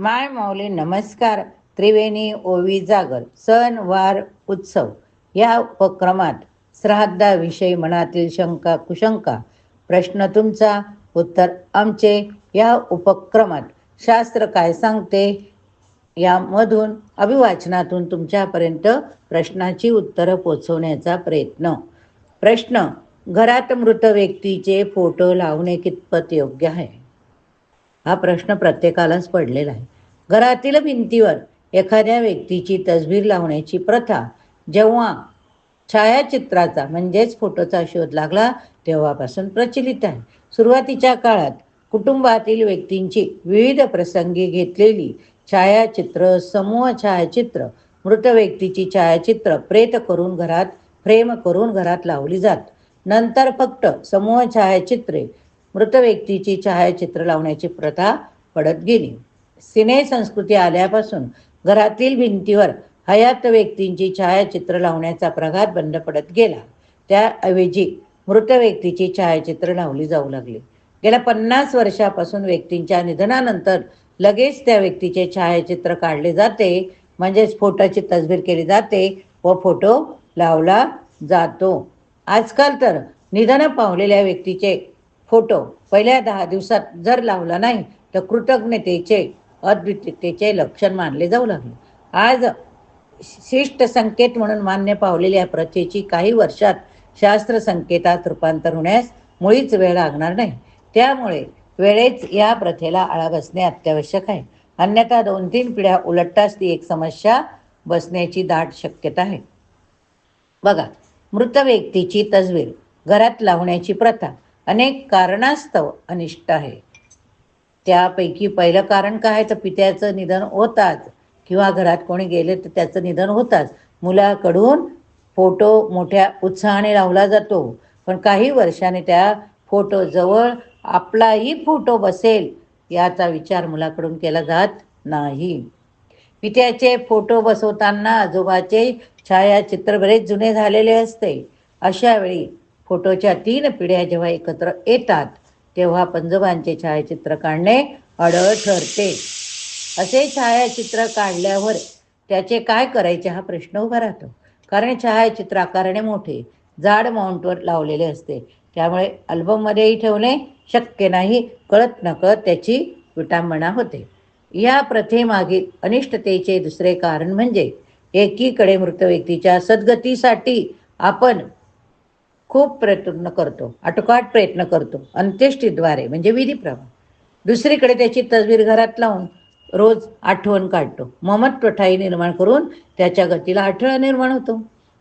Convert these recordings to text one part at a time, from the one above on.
माय माऊली नमस्कार. त्रिवेणी ओवी जागर सण वार उत्सव. या उपक्रमात श्राद्धाविषयी मनातील शंका कुशंका प्रश्न तुमचा उत्तर आमचे. या उपक्रमात शास्त्र काय सांगते? यामधून अभिवाचनातून तुमच्यापर्यंत प्रश्नाची उत्तरं पोचवण्याचा प्रयत्न. प्रश्न घरात मृत व्यक्तीचे फोटो लावणे कितपत योग्य आहे? हा प्रश्न प्रत्येकालाच पडलेला आहे. घरातील भिंतीवर एखाद्या व्यक्तीची तसबीर लावण्याची प्रथा जेव्हा छायाचित्राचा म्हणजेच फोटोचा शोध लागला तेव्हापासून प्रचलित आहे. सुरुवातीच्या काळात कुटुंबातील व्यक्तींची विविध प्रसंगी घेतलेली छायाचित्र समूह छायाचित्र मृत व्यक्तीची छायाचित्र प्रेत करून घरात फ्रेम करून घरात लावली जात. नंतर फक्त समूह छायाचित्रे मृत व्यक्तीची छायाचित्र लावण्याची प्रथा पडत गेली. सिने संस्कृती आल्यापासून घरातील भिंतीवर हयात व्यक्तींची छायाचित्र लावण्याचा प्रघात बंद पडत गेला. त्याऐवजी मृत व्यक्तीची छायाचित्र लावली जाऊ लागली. गेल्या पन्नास वर्षापासून व्यक्तींच्या निधनानंतर लगेच त्या व्यक्तीचे छायाचित्र काढले जाते म्हणजेच फोटोची तसबीर केली जाते व फोटो लावला जातो. आजकाल तर निधन पावलेल्या व्यक्तीचे फोटो. पहिल्या दहा दिवसात जर लावला नाही तर कृतज्ञतेचे अद्वितीयतेचे लक्षण मानले जाऊ लागले. आज शिष्ट संकेत म्हणून मान्य पावलेल्या प्रथेची काही वर्षात शास्त्र संकेतात रूपांतर होण्यास मुळीच वेळ लागणार नाही. त्यामुळे वेळेच या प्रथेला आळा बसणे अत्यावश्यक आहे. अन्यथा दोन तीन पिढ्या उलटताच ती एक समस्या बसण्याची दाट शक्यता आहे. बघा मृत व्यक्तीची तजवीर घरात लावण्याची प्रथा. अनेक कारणास्तव अनिष्ट आहे. त्यापैकी पहिलं कारण काय तर पित्याचं निधन होताच. किंवा घरात कोणी गेले तर त्याचं निधन होताच. मुलाकडून फोटो मोठ्या उत्साहाने लावला जातो. पण काही वर्षाने त्या फोटोजवळ आपलाही फोटो बसेल याचा विचार मुलाकडून केला जात नाही. पित्याचे फोटो बसवताना आजोबाचे छायाचित्र बरेच जुने झालेले असते. अशा वेळी फोटोच्या तीन पिढ्या जेव्हा एकत्र येतात तेव्हा पंजोबांचे छायाचित्र काढणे अडळ ठरते. असे छायाचित्र काढल्यावर त्याचे काय करायचे हा प्रश्न उभा राहतो. कारण छायाचित्र आकाराने मोठे जाड माउंटवर लावलेले असते. त्यामुळे अल्बममध्येही ठेवणे शक्य नाही कळत नकळत त्याची विटांबना होते. या प्रथेमागील अनिष्टतेचे दुसरे कारण म्हणजे एकीकडे मृत व्यक्तीच्या सद्गतीसाठी आपण खूप प्रयत्न करतो आटोकाट प्रयत्न करतो अंत्येष्टीद्वारे म्हणजे विधीप्रमाण दुसरीकडे त्याची तस्वीर घरात लावून रोज आठवण काढतो. ममत्व ठाई निर्माण करून त्याच्या गतीला अडथळा निर्माण होतो.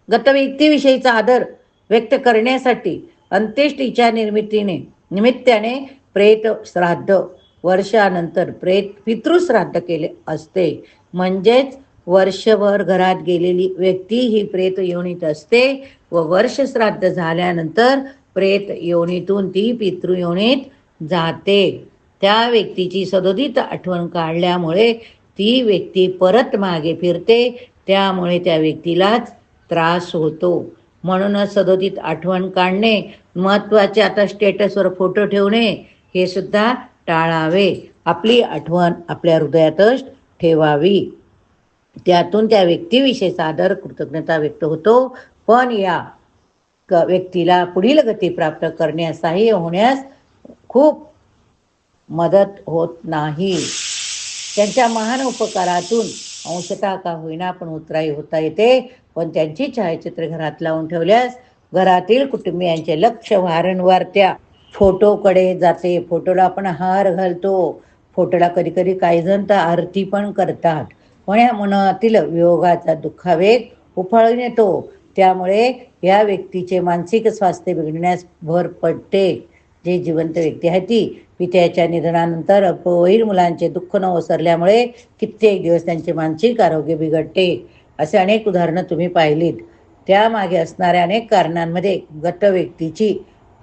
गतव्यक्तीविषयीचा आदर व्यक्त करण्यासाठी अंत्येष्टीच्या निर्मितीने निमित्ताने प्रेत श्राद्ध वर्षानंतर प्रेत पितृश्राद्ध केले असते. म्हणजेच वर्षभर घरात गेलेली व्यक्ती ही प्रेत योनीत असते. व वर्ष श्राद्ध झाल्यानंतर प्रेत योनीतून ती पितृयोनीत जाते. त्या व्यक्तीची सदोदित आठवण काढल्यामुळे ती व्यक्ती परत मागे फिरते त्यामुळे त्या व्यक्तीलाच त्रास होतो. म्हणूनच सदोदित आठवण काढणे महत्त्वाचे आता स्टेटसवर फोटो ठेवणे हे सुद्धा टाळावे. आपली आठवण आपल्या हृदयातच ठेवावी. त्यातून त्या व्यक्तीविषयी सादर कृतज्ञता व्यक्त होतो. पण या क व्यक्तीला पुढील गती प्राप्त करण्यास सहाय्य होण्यास खूप मदत होत नाही. त्यांच्या महान उपकारातून अंशतः का होईना पण उतराई होता येते. पण त्यांची छायाचित्र घरात लावून ठेवल्यास घरातील कुटुंबियांचे लक्ष वारंवार त्या फोटोकडे जाते. फोटोला आपण हार घालतो. फोटोला कधी कधी काही जण तर आरती पण करतात. पण या मनातील वियोगाचा दुःखावेग उफाळून येतो. त्यामुळे या व्यक्तीचे मानसिक स्वास्थ्य बिघडण्यास भर पडते. जे जिवंत व्यक्ती आहे ती पित्याच्या निधनानंतर अपवयीन मुलांचे दुःख न ओसरल्यामुळे कित्येक दिवस त्यांचे मानसिक आरोग्य बिघडते. असे अनेक उदाहरणं तुम्ही पाहिलीत. त्यामागे असणाऱ्या अनेक कारणांमध्ये गत व्यक्तीची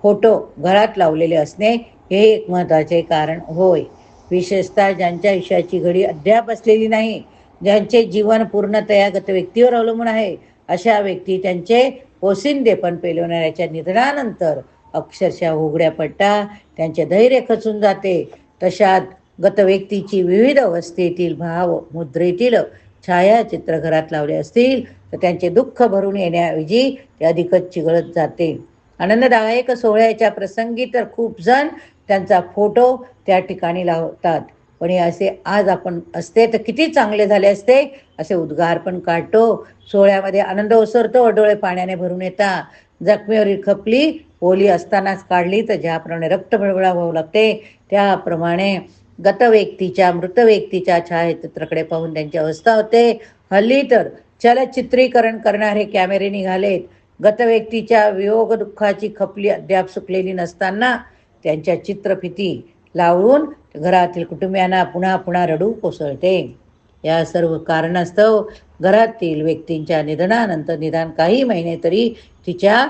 फोटो घरात लावलेले असणे हे एक महत्त्वाचे कारण होय. विशेषतः ज्यांच्या आयुष्याची घडी अद्याप असलेली नाही ज्यांचे जीवन पूर्णतया गत व्यक्तीवर अवलंबून आहे. अशा व्यक्ती त्यांचे ओसिंदेपण पेलवणाऱ्याच्या निधनानंतर अक्षरशः उघड्या पडता त्यांचे धैर्य खचून जाते. तशात गत व्यक्तीची विविध अवस्थेतील भाव मुद्रेतील छायाचित्र घरात लावले असतील तर त्यांचे दुःख भरून येण्याऐवजी ते अधिकच चिघळत जाते. आनंददायक सोहळ्याच्या प्रसंगी तर खूप जण त्यांचा फोटो त्या ठिकाणी लावतात. पण हे असे आज आपण असते तर किती चांगले झाले असते? असे उद्गार पण काढतो. सोहळ्यामध्ये आनंद ओसरतो डोळे पाण्याने भरून येता. जखमीवरील खपली ओली असतानाच काढली तर ज्याप्रमाणे रक्त बळबळा व्हावं लागते त्याप्रमाणे गत व्यक्तीच्या मृत व्यक्तीच्या छायाचित्राकडे पाहून त्यांची अवस्था होते. हल्ली तर चलचित्रीकरण करणारे कॅमेरे निघालेत. गत व्यक्तीच्या वियोग दुःखाची खपली अद्याप सुकलेली नसताना त्यांच्या चित्रफिती लावून घरातील कुटुंबियांना पुन्हा पुन्हा रडू कोसळते. या सर्व कारणास्तव घरातील व्यक्तींच्या निधनानंतर निदान काही महिने तरी तिच्या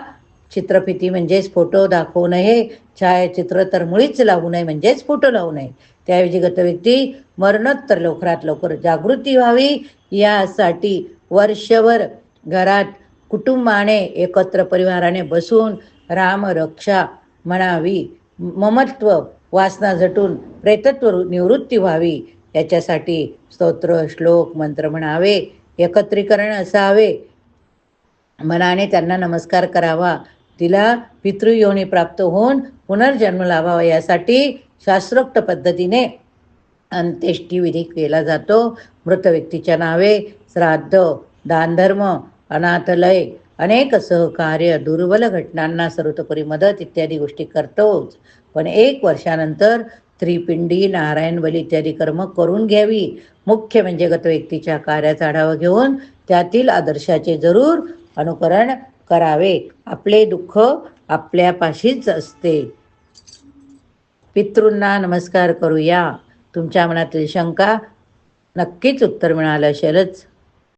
चित्रफिती म्हणजेच फोटो दाखवू नये. छायाचित्र तर मुळीच लावू नये म्हणजेच फोटो लावू नये. त्याऐवजी गत व्यक्ती मरणोत्तर लवकरात लवकर जागृती व्हावी. यासाठी वर्षभर घरात कुटुंबाने एकत्र परिवाराने बसून रामरक्षा म्हणावी. ममत्व वासना झटून प्रेतत्व निवृत्ती व्हावी. याच्यासाठी स्तोत्र श्लोक मंत्र म्हणावे एकत्रीकरण असावे. मनाने त्यांना नमस्कार करावा. तिला पितृयोनी प्राप्त होऊन पुनर्जन्म लावावा यासाठी शास्त्रोक्त पद्धतीने अंत्येष्टीविधी केला जातो. मृत व्यक्तीच्या नावे श्राद्ध दानधर्म अनाथलय अनेक सहकार्य दुर्बल घटनांना सर्वतोपरी मदत इत्यादी गोष्टी करतोच. पण एक वर्षानंतर त्रिपिंडी नारायण बली इत्यादी कर्म करून घ्यावी. मुख्य म्हणजे गत व्यक्तीच्या कार्याचा आढावा घेऊन त्यातील आदर्शाचे जरूर अनुकरण करावे. आपले दुःख आपल्यापाशीच असते. पितृंना नमस्कार करूया. तुमच्या मनातील शंका नक्कीच उत्तर मिळालं असेलच.